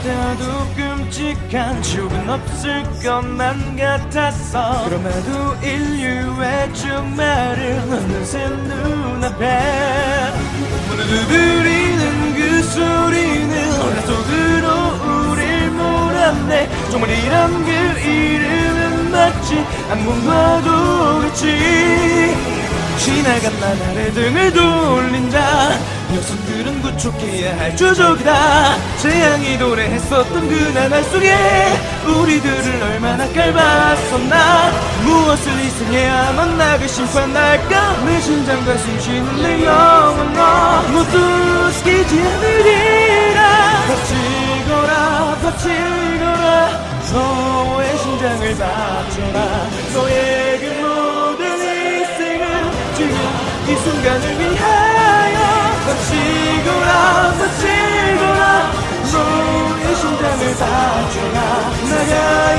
보다도 끔찍한 지옥은 없을 것만 같았어 그럼에도 인류의 종말을 어느새 눈앞에 문을 두드리는 그 소리는 어느 속으로 우릴 몰았네. 정말 이런 그 이름은 한번 봐도 그치 지나간 나날의 등을 돌린다 녀석들은 구축해야 할 조족이다. 재앙이 도래했었던 그 나날 속에 우리들을 얼마나 깔봤었나. 무엇을 희생해야만 나그 심판할까? 내 심장과 숨쉬는 내 영혼 모두 스키지 않으리라. 바치거라 바치거라. 너의 심장을 바쳐라. 너의 이 순간을 위하여 바치거라 바치거라. 너의 심장을 바쳐라. 나가